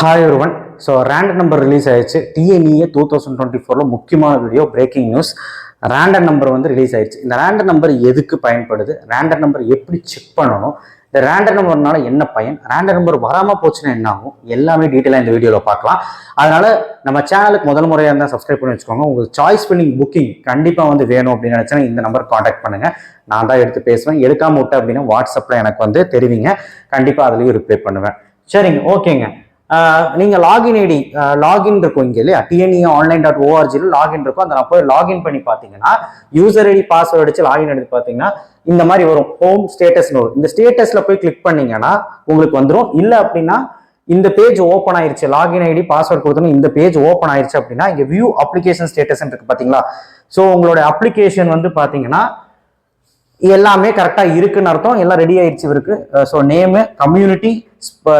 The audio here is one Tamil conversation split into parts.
ஹாய் ஒருவன் ஸோ ரேண்டம் நம்பர் ரிலீஸ் ஆயிடுச்சு. டிஎன்இஏ டூ தௌசண்ட் டுவெண்ட்டி ஃபோரில் முக்கியமான video breaking news random number வந்து ரிலீஸ் ஆயிடுச்சு. இந்த ரேண்டம் நம்பர் எதுக்கு பயன்படுது? ரேண்டம் நம்பர் எப்படி செக் பண்ணணும்? இந்த ரேண்டம் நம்பர்னால என்ன பயன்? ரேண்டம் நம்பர் வராமல் போச்சுன்னா என்ன ஆகும்? எல்லாமே டீட்டெயிலாக இந்த வீடியோவில் பார்க்கலாம். அதனால் நம்ம சேனலுக்கு முதல் முறையாக இருந்தால் சப்ஸ்கிரைப் பண்ணி வச்சுக்கோங்க. உங்களுக்கு சாய்ஸ் ஃபில்லிங் புக்கிங் கண்டிப்பாக வந்து வேணும் அப்படின்னு நினச்சா இந்த நம்பர் காண்டாக்ட் பண்ணுங்கள் நான் தான் எடுத்து பேசுவேன். எடுக்காமல் விட்டேன் அப்படின்னா வாட்ஸ்அப்பில் எனக்கு வந்து தெரிவிங்க. கண்டிப்பாக அதுலேயும் ரிப்ளை பண்ணுவேன். சரிங்க ஓகேங்க நீங்கள் லாகின் ஐடி லாகின் இருக்கும் இங்கே இல்லையா? டிஎன்இஏ ஆன்லைன் டாட் ஓஆர்ஜியில் லாகின் இருக்கும். அந்த போய் லாகின் பண்ணி பார்த்தீங்கன்னா யூசர் ஐடி பாஸ்வேர்டு அடிச்சு லாகின் எடுத்து பார்த்தீங்கன்னா இந்த மாதிரி வரும். ஹோம் ஸ்டேட்டஸ்னு வரும் இந்த ஸ்டேட்டஸில் போய் கிளிக் பண்ணீங்கன்னா உங்களுக்கு வந்துடும் இல்லை அப்படின்னா இந்த பேஜ் ஓப்பன் ஆயிருச்சு. லாகின் ஐடி பாஸ்வேர்ட் கொடுத்தோன்னு இந்த பேஜ் ஓப்பன் ஆயிருச்சு அப்படின்னா இங்கே வியூ அப்ளிகேஷன் ஸ்டேட்டஸ் இருக்கு பார்த்தீங்களா? ஸோ உங்களோட அப்ளிகேஷன் வந்து பார்த்தீங்கன்னா எல்லாமே கரெக்டாக இருக்குன்னு அர்த்தம். எல்லாம் ரெடி ஆயிடுச்சு இருக்கு so name community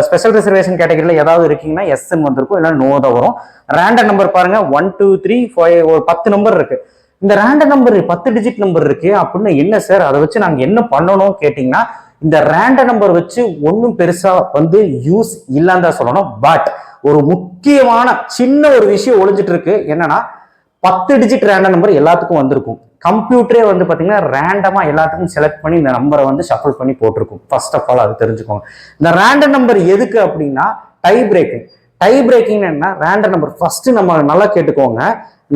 special reservation கேட்டகரியில் ஏதாவது இருக்கீங்கன்னா எஸ்என் வந்திருக்கும். இல்லைன்னா நோ தான் வரும். ரேண்டம் நம்பர் பாருங்க. ஒன் டூ த்ரீ ஃபைவ் ஒரு பத்து நம்பர் இருக்கு. இந்த ரேண்டம் நம்பர் பத்து டிஜிட் நம்பர் இருக்கு அப்படின்னு என்ன சார் அதை வச்சு நாங்கள் என்ன பண்ணணும் கேட்டிங்கன்னா இந்த ரேண்டம் நம்பர் வச்சு ஒன்றும் பெருசாக வந்து யூஸ் இல்லைன்னு தான் சொல்லணும். பட் ஒரு முக்கியமான சின்ன ஒரு விஷயம் ஒழிஞ்சிட்டு இருக்கு. என்னன்னா பத்து டிஜிட் ரேண்டம் நம்பர் எல்லாத்துக்கும் வந்திருக்கும். கம்ப்யூட்டரே வந்து பார்த்தீங்கன்னா ரேண்டமாக எல்லாத்துக்கும் செலக்ட் பண்ணி இந்த நம்பரை வந்து ஷஃபிள் பண்ணி போட்டிருக்கும். ஃபர்ஸ்ட் ஆஃப் ஆல் அது தெரிஞ்சுக்கோங்க. இந்த ரேண்டம் நம்பர் எதுக்கு அப்படின்னா டை பிரேக்கிங் டை பிரேக்கிங் என்ன ரேண்டம் நம்பர் ஃபர்ஸ்ட் நம்ம நல்லா கேட்டுக்கோங்க.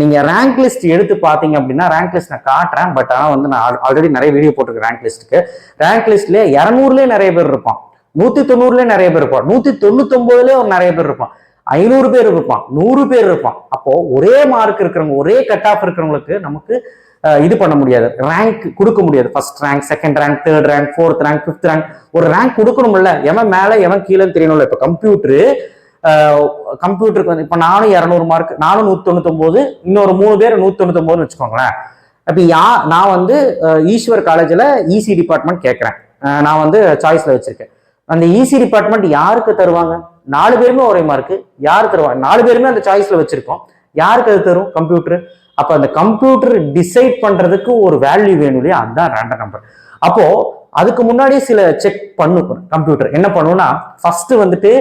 நீங்க ரேங்க் லிஸ்ட் எடுத்து பார்த்தீங்க அப்படின்னா ரேங்க் லிஸ்ட் நான் காட்டுறேன். பட் ஆனால் வந்து நான் ஆல்ரெடி நிறைய வீடியோ போட்டிருக்கேன் ரேங்க் லிஸ்ட்டுக்கு ரேங்க் லிஸ்ட்லேயே இரநூறுலேயே நிறைய பேர் இருப்பான். நூத்தி தொண்ணூறுலேயே நிறைய பேர் இருப்பான். நூத்தி தொண்ணூத்தொன்பதுலேயே ஒரு நிறைய பேர் இருப்பான். ஐநூறு பேர் இருப்பான். நூறு பேர் இருப்பான். அப்போ ஒரே மார்க் இருக்கிறவங்க ஒரே கட் ஆஃப் இருக்கிறவங்களுக்கு நமக்கு இது பண்ண முடியாது. ரேங்க் கொடுக்க முடியாது. First rank second rank third rank fourth rank fifth rank ஒரு ரேங்க் கொடுக்கணும்ல எவன் மேலே எவன் கீழேன்னு தெரியணும்ல. இப்போ கம்ப்யூட்டரு கம்ப்யூட்டருக்கு வந்து இப்போ நானும் இரநூறு மார்க் நானும் நூற்றொண்ணூத்தொம்போது இன்னொரு மூணு பேர் நூத்தி வச்சுக்கோங்களேன். இப்போ யா நான் வந்து ஈஸ்வர் காலேஜில் இசி டிபார்ட்மெண்ட் கேட்குறேன். நான் வந்து சாய்ஸில் வச்சுருக்கேன். அந்த இசி டிபார்ட்மெண்ட் யாருக்கு தருவாங்க? நாலு பேருமே ஒரே மார்க்கு யார் தருவாங்க நாலு பேருமே அந்த சாய்ஸில் வச்சுருக்கோம். யாருக்கு அது தரும்? கம்ப்யூட்டர் அப்போ அந்த கம்ப்யூட்டர் டிசைட் பண்ணுறதுக்கு ஒரு வேல்யூ வேணும் இல்லையா? அதுதான் ரேண்டம் நம்பர் அப்போது அதுக்கு முன்னாடியே சில செக் பண்ணும். கம்ப்யூட்டர் என்ன பண்ணும்னா ஃபர்ஸ்ட் வந்துட்டு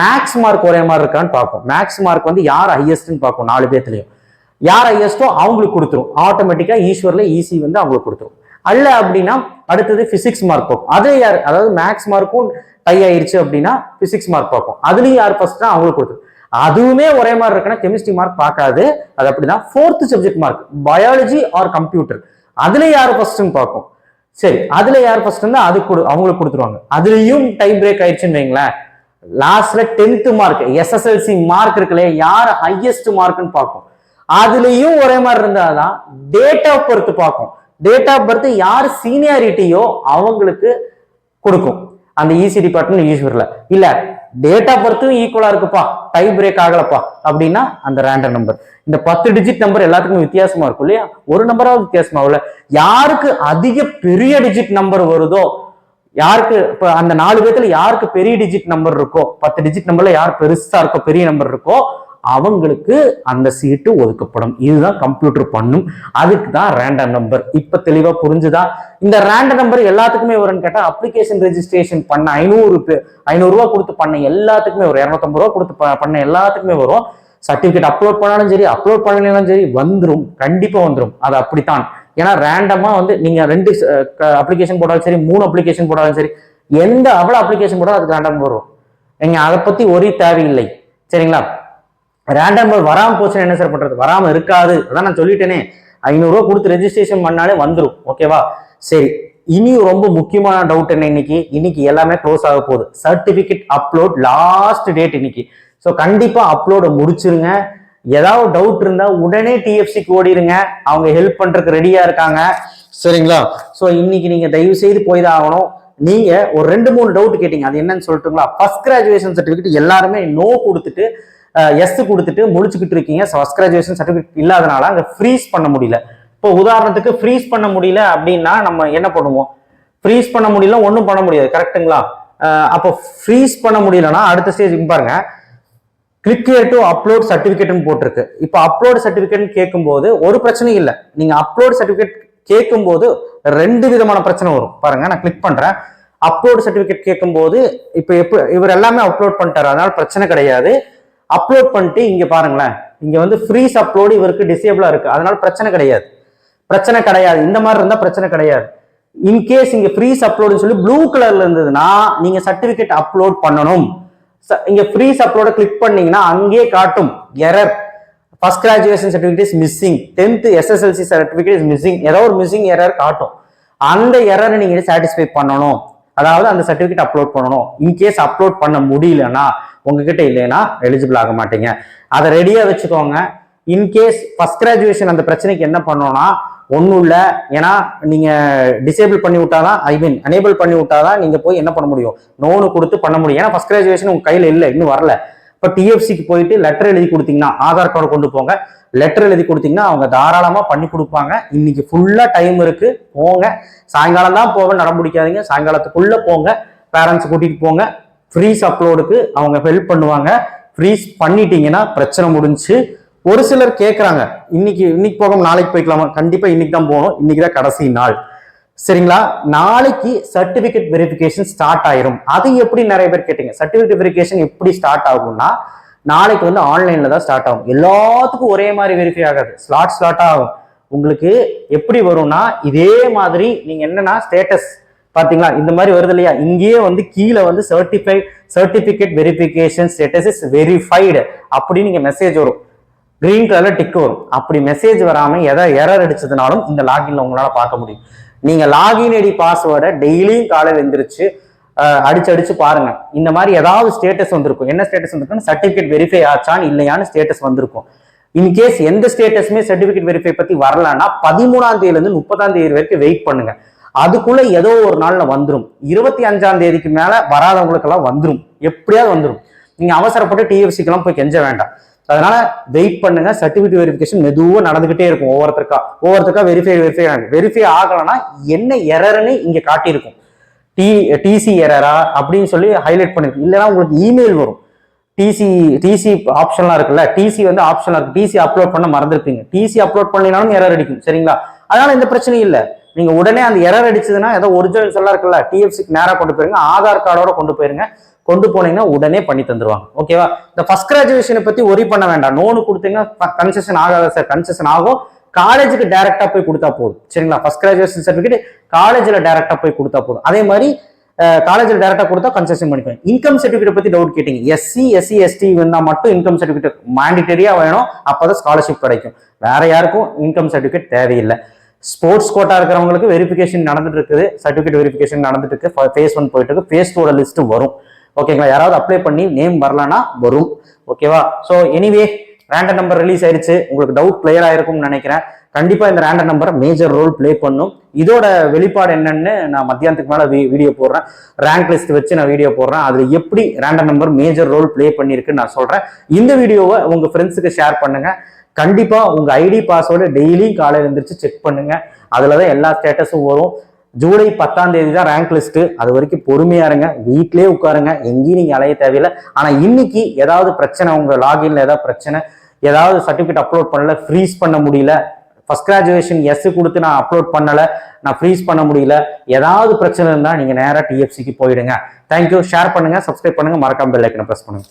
மேக்ஸ் மார்க் ஒரே மாதிரி இருக்கான்னு பார்க்கும் மேக்ஸ் மார்க் வந்து யார் ஹையஸ்ட்னு பார்க்கும் நாலு பேர்த்துலையும் யார் ஹையஸ்ட்டோ அவங்களுக்கு கொடுத்துரும். ஆட்டோமேட்டிக்காக ஈஸ்வரில் ஈஸி வந்து அவங்களுக்கு கொடுத்துரும். அல்ல அப்படின்னா அடுத்தது ஃபிசிக்ஸ் மார்க் பார்க்கும் அதே யார் அதாவது மேக்ஸ் மார்க்கும் டை ஆயிடுச்சு அப்படின்னா ஃபிசிக்ஸ் மார்க் பார்க்கும் அதுலேயும் யார் ஃபர்ஸ்ட்னா அவங்களுக்கு கொடுத்துரும். அதுவுமே ஒரே மாதிரி இருக்குன்னா கெமிஸ்ட்ரி மார்க் பார்க்காது. அது அப்படிதான். Fourth subject mark biology or computer அதுல யார் ஃபர்ஸ்ட்னு பார்க்கும் சரி அதுல யார் ஃபர்ஸ்ட் இருந்தா அது கொடு அவங்களுக்கு கொடுத்துருவாங்க. அதுலயும் டைம் பிரேக் ஆயிடுச்சுன்னு வைங்களேன். லாஸ்ட்ல டென்த் மார்க் எஸ்எஸ்எல்சி மார்க் இருக்குல்ல யார் ஹையஸ்ட் மார்க்னு பார்க்கும் அதுலயும் ஒரே மாதிரி இருந்தாதான் டேட் ஆஃப் பர்த் பார்க்கும். டேட் ஆஃப் பர்த் யார் சீனியாரிட்டியோ அவங்களுக்கு கொடுக்கும். அந்த இசி டிபார்ட்மெண்ட் ஈஸ்வரில் இல்லை டேட் ஆஃப் பர்த்தும் ஈக்குவலா இருக்குப்பா. டை பிரேக் ஆகலப்பா. அப்படின்னா அந்த ரேண்டம் நம்பர் இந்த பத்து டிஜிட் நம்பர் எல்லாத்துக்கும் வித்தியாசமா இருக்கும் இல்லையா? ஒரு நம்பராவது வித்தியாசமா யாருக்கு அதிக பெரிய டிஜிட் நம்பர் வருதோ யாருக்கு இப்ப அந்த நாலு பேத்துல யாருக்கு பெரிய டிஜிட் நம்பர் இருக்கோ பத்து டிஜிட் நம்பர்ல யார் பெருசா இருக்கோ பெரிய நம்பர் இருக்கோ அவங்களுக்கு அந்த சீட்டு ஒதுக்கப்படும். இதுதான் கம்ப்யூட்டர் பண்ணும். அதுக்கு தான் ரேண்டம் நம்பர் இப்போ தெளிவாக புரிஞ்சுதா? இந்த ரேண்டம் நம்பர் எல்லாத்துக்குமே வரும்னு கேட்டால் அப்ளிகேஷன் ரெஜிஸ்ட்ரேஷன் பண்ண ஐநூறு ஐநூறுரூவா கொடுத்து பண்ண எல்லாத்துக்குமே வரும். இரநூத்தம்பது ரூபா கொடுத்து பண்ண எல்லாத்துக்குமே வரும். சர்டிஃபிகேட் அப்லோட் பண்ணாலும் சரி அப்லோட் பண்ணலாம் சரி வந்துடும் கண்டிப்பாக வந்துடும் அது அப்படித்தான். ஏன்னா ரேண்டமாக வந்து நீங்கள் ரெண்டு அப்ளிகேஷன் போட்டாலும் சரி மூணு அப்ளிகேஷன் போட்டாலும் சரி எந்த அவ்வளோ அப்ளிகேஷன் போட்டாலும் அதுக்கு ரேண்டம் வரும். நீங்கள் அதை பற்றி ஒரே தேவையில்லை. சரிங்களா? ரேண்டம் நம்பர் வராமல் போச்சுன்னா என்ன சார் பண்ணுறது வராமல் இருக்காது. அதான் நான் சொல்லிட்டேனே. ஐநூறுரூவா கொடுத்து ரெஜிஸ்ட்ரேஷன் பண்ணாலே வந்துடும் ஓகேவா சரி. இனி ரொம்ப முக்கியமான டவுட் என்ன இன்னைக்கு? இன்னைக்கு எல்லாமே க்ளோஸ் ஆக போகுது. சர்டிஃபிகேட் அப்லோட் லாஸ்ட் டேட் இன்னைக்கு. ஸோ கண்டிப்பாக அப்லோட முடிச்சிருங்க. ஏதாவது டவுட் இருந்தால் உடனே டிஎஃப்சிக்கு ஓடிடுங்க அவங்க ஹெல்ப் பண்ணுறதுக்கு ரெடியாக இருக்காங்க. சரிங்களா? ஸோ இன்னைக்கு நீங்கள் தயவு செய்து போய் தான் ஆகணும். நீங்க ஒரு ரெண்டு மூணு டவுட் கேட்டீங்க. அது என்னன்னு சொல்லட்டுங்களா? ஃபர்ஸ்ட் கிராஜுவேஷன் சர்டிஃபிகேட் எல்லாருமே நோ கொடுத்துட்டு எஸ் கொடுத்துட்டு முடிச்சுக்கிட்டு இருக்கீங்க. ஃபர்ஸ்ட் கிராஜுவேஷன் சர்டிஃபிகேட் இல்லாதனால அங்கே ஃப்ரீஸ் பண்ண முடியல. இப்போ உதாரணத்துக்கு ஃப்ரீஸ் பண்ண முடியல அப்படின்னா நம்ம என்ன பண்ணுவோம்? ஃப்ரீஸ் பண்ண முடியல ஒன்றும் பண்ண முடியாது. கரெக்ட்டுங்களா அப்போ ஃப்ரீஸ் பண்ண முடியலன்னா அடுத்த ஸ்டேஜ் பாருங்க. கிளிக் டு அப்லோட் சர்டிஃபிகேட்னு போட்டிருக்கு. இப்போ அப்லோட் சர்டிஃபிகேட்னு கேட்கும்போது ஒரு பிரச்சனையும் இல்லை. நீங்கள் அப்லோட் சர்டிஃபிகேட் கேட்கும்போது ரெண்டு விதமான பிரச்சனை வரும். பாருங்க நான் கிளிக் பண்ணுறேன் அப்லோட் சர்டிஃபிகேட் கேட்கும்போது இப்போ எப்போ இவர் எல்லாமே அப்லோட் பண்ணிட்டார். அதனால பிரச்சனை கிடையாது. அப்லோட் பண்ணிட்டு இங்கே பாருங்களேன். இங்கே வந்து ஃப்ரீஸ் அப்லோடு இவருக்கு டிசேபிளாக இருக்குது அதனால் பிரச்சனை கிடையாது. பிரச்சனை கிடையாது. இந்த மாதிரி இருந்தால் பிரச்சனை கிடையாது. இன்கேஸ் இங்கே ஃப்ரீஸ் அப்லோடுன்னு சொல்லி ப்ளூ கலரில் இருந்ததுன்னா நீங்கள் சர்டிஃபிகேட் அப்லோட் பண்ணணும். ச- ஃப்ரீஸ் அப்லோட கிளிக் பண்ணீங்கன்னா அங்கேயே காட்டும். Error first graduation certificate is missing tenth SSLC certificate is missing ஏதோ ஒரு மிஸ்ஸிங் எரர் காட்டும். அந்த எரரை நீங்கள் சாட்டிஸ்ஃபை பண்ணணும். அதாவது அந்த சர்டிஃபிகேட் அப்லோட் பண்ணணும். இன்கேஸ் அப்லோட் பண்ண முடியலன்னா உங்ககிட்ட இல்லைன்னா எலிஜிபிள் ஆக மாட்டீங்க. அதை ரெடியாக வச்சுக்கோங்க. இன்கேஸ் ஃபர்ஸ்ட் கிராஜுவேஷன் அந்த பிரச்சனைக்கு என்ன பண்ணோம்னா ஒன்றும் இல்லை. ஏன்னா நீங்கள் டிசேபிள் பண்ணி விட்டாதான் ஐ மீன் அனேபிள் பண்ணி விட்டாதான் நீங்கள் போய் என்ன பண்ண முடியும்? லோனு கொடுத்து பண்ண முடியும். ஏன்னா ஃபர்ஸ்ட் கிராஜுவேஷன் உங்கள் கையில் இல்லை இன்னும் வரல. இப்போ டிஎஃப்சிக்கு போயிட்டு லெட்டர் எழுதி கொடுத்தீங்கன்னா ஆதார் கார்டு கொண்டு போங்க. லெட்டர் எழுதி கொடுத்தீங்கன்னா அவங்க தாராளமாக பண்ணி கொடுப்பாங்க. இன்னைக்கு ஃபுல்லாக டைம் இருக்கு. போங்க. சாயங்காலம் தான் போக நட முடிக்காதீங்க சாயங்காலத்துக்குள்ள போங்க. பேரண்ட்ஸ் கூட்டிட்டு போங்க. ஃப்ரீஸ் அப்லோடுக்கு அவங்க ஹெல்ப் பண்ணுவாங்க. ஃப்ரீஸ் பண்ணிட்டீங்கன்னா பிரச்சனை முடிஞ்சு ஒரு சிலர் கேட்குறாங்க இன்னைக்கு இன்னைக்கு போகும் நாளைக்கு போய்க்கலாமா? கண்டிப்பாக இன்னைக்கு தான் போகணும். இன்னைக்கு தான் கடைசி நாள். சரிங்களா? நாளைக்கு சர்டிபிகேட் வெரிஃபிகேஷன் ஸ்டார்ட் ஆயிரும். அது எப்படி நிறைய பேர் கேட்டீங்க? சர்டிபிகேட் வெரிஃபிகேஷன் எப்படி ஸ்டார்ட் ஆகும்னா நாளைக்கு வந்து ஆன்லைன்ல தான் ஸ்டார்ட் ஆகும். எல்லாத்துக்கும் ஒரே மாதிரி வெரிஃபை ஆகாது. ஸ்லாட் ஸ்லாட் ஆகும். உங்களுக்கு எப்படி வரும்னா இதே மாதிரி நீங்க என்னன்னா ஸ்டேட்டஸ் பாத்தீங்களா? இந்த மாதிரி வருது இல்லையா? இங்கேயே வந்து கீழே வந்து certify certificate verification status is verified அப்படின்னு நீங்க மெசேஜ் வரும். கிரீன் கலர்ல டிக் வரும். அப்படி மெசேஜ் வராம எதை எரர் அடிச்சதுனாலும் இந்த லாகின்ல உங்களால பார்க்க முடியும். நீங்க லாகின் ஐடி பாஸ்வேர்டை டெய்லியும் காலையில் எழுந்திரிச்சு அடிச்சு அடிச்சு பாருங்க. இந்த மாதிரி ஏதாவது ஸ்டேட்டஸ் வந்திருக்கும். என்ன ஸ்டேட்டஸ் வந்திருக்கும் சர்டிபிகேட் வெரிஃபை ஆச்சான்னு இல்லையான்னு ஸ்டேட்டஸ் வந்திருக்கும். இன்கேஸ் எந்த ஸ்டேட்டஸுமே சர்டிபிகேட் வெரிஃபை பத்தி வரலன்னா பதிமூணாம் தேதியிலேருந்து முப்பதாம் தேதி வரைக்கும் வெயிட் பண்ணுங்க. அதுக்குள்ள ஏதோ ஒரு நாள்ல வந்துடும் இருபத்தி அஞ்சாம் தேதிக்கு மேல வராதவங்களுக்கெல்லாம் வந்துடும் எப்படியாவது வந்துடும் நீங்க அவசரப்பட்டு டிஎஃப்சிக்கெல்லாம் போய் கெஞ்ச வேண்டாம். அதனால வெயிட் பண்ணுங்க. சர்டிபிகேட் வெரிஃபிகேஷன் மெதுவாக நடந்துகிட்டே இருக்கும் ஒவ்வொருத்தருக்கா. ஒவ்வொருத்தருக்கா வெரிஃபை வெரிஃபை வெரிஃபை ஆகலைன்னா என்ன எரர்னு இங்கே காட்டியிருக்கும். டி டிசி எரரா அப்படின்னு சொல்லி ஹைலைட் பண்ணிருக்கு இல்லைன்னா உங்களுக்கு இமெயில் வரும். டிசி டிசி ஆப்ஷன்லாம் இருக்குல்ல. டிசி வந்து ஆப்ஷன்லாம் இருக்கு. டிசி அப்லோட் பண்ண மறந்துருப்பீங்க. டிசி அப்லோட் பண்ணினாலும் எரர் அடிக்கும். சரிங்களா? அதனால எந்த பிரச்சனையும் இல்லை. நீங்க உடனே அந்த எரர் அடிச்சதுன்னா ஏதோ ஒரிஜினல்ஸ் எல்லாம் இருக்குல்ல. டிஎஃப்சிக்கு நேராக கொண்டு போயிருங்க. ஆதார் கார்டோட கொண்டு போயிருங்க. கொண்டு போனீங்கன்னா உடனே பண்ணி தந்துருவாங்க. ஓகேவா இந்த ஃபர்ஸ்ட் கிராஜுவேஷனை பத்தி ஒரி பண்ண வேண்டாம். நோனு கொடுத்தீங்கன்னா கன்செஷன் ஆகாத சார் கன்செஷன் ஆகும். காலேஜுக்கு டைரக்டா போய் கொடுத்தா போதும். சரிங்களா? ஃபர்ஸ்ட் கிராஜுவேஷன் சர்டிஃபிகேட் காலேஜ்ல டைரக்டா போய் கொடுத்தா போதும். அதே மாதிரி காலேஜில் டேரக்டா கொடுத்தா கன்செஷன் பண்ணிக்குவேன் இன்கம் சர்டிஃபிகேட் பத்தி டவுட் கேட்டீங்க. எஸ்சி எஸ்சி எஸ்டி வந்தா மட்டும் இன்கம் சர்டிஃபிகேட் மேண்டிட்டரியா வேணும். அப்பதான் ஸ்காலர்ஷிப் கிடைக்கும். வேற யாருக்கும் இன்கம் சர்டிஃபிகேட் தேவையில்லை. ஸ்போர்ட்ஸ் கோட்டா இருக்கிறவங்களுக்கு வெரிஃபிகேஷன் நடந்துட்டு இருக்குது. சர்டிஃபிகேட் வெரிஃபிகேஷன் நடந்துட்டு இருக்கு. ஃபேஸ் ஒன் போயிட்டு இருக்கு. ஃபேஸ் டூட லிஸ்ட் வரும். ஓகேங்களா யாராவது அப்ளை பண்ணி நேம் வரலனா வரும். ஓகேவா so anyway random number release ஆயிருச்சு. உங்களுக்கு டவுட் கிளியர் ஆயிருக்கும்னு நினைக்கிறேன். கண்டிப்பாக இந்த random number major role play பண்ணும். இதோட வெளிப்பாடு என்னன்னு நான் மத்தியானத்துக்கு மேலே வீடியோ போடுறேன். ரேங்க் லிஸ்ட் வச்சு நான் வீடியோ போடுறேன். அதில் எப்படி random number major role play பண்ணியிருக்குன்னு நான் சொல்கிறேன் இந்த வீடியோவை உங்கள் ஃப்ரெண்ட்ஸுக்கு ஷேர் பண்ணுங்க. கண்டிப்பாக உங்கள் ஐடி பாஸ்வேர்டு டெய்லியும் காலையில் எழுந்திரிச்சு செக் பண்ணுங்கள் அதில் தான் எல்லா ஸ்டேட்டஸும் வரும். ஜூலை பத்தாம் தேதி தான் ரேங்க் லிஸ்ட்டு அது வரைக்கும் பொறுமையாக இருங்க. வீட்டிலே உட்காருங்க. எங்கேயும் நீங்கள் அலைய தேவையில்லை. ஆனால் இன்னைக்கு ஏதாவது பிரச்சனை உங்கள் லாகின்ல ஏதாவது பிரச்சனை ஏதாவது சர்டிஃபிகேட் அப்லோட் பண்ணல ஃப்ரீஸ் பண்ண முடியல ஃபர்ஸ்ட் கிராஜுவேஷன் எஸ் கொடுத்து நான் அப்லோட் பண்ணலை நான் ஃப்ரீஸ் பண்ண முடியல ஏதாவது பிரச்சனை இருந்தால் நீங்கள் நேராக டிஎஃப்சிக்கு போயிடுங்க. தேங்க்யூ ஷேர் பண்ணுங்கள் சப்ஸ்கிரைப் பண்ணுங்கள் மறக்காம பெல் ஐக்கனை பிரஸ் பண்ணுங்க.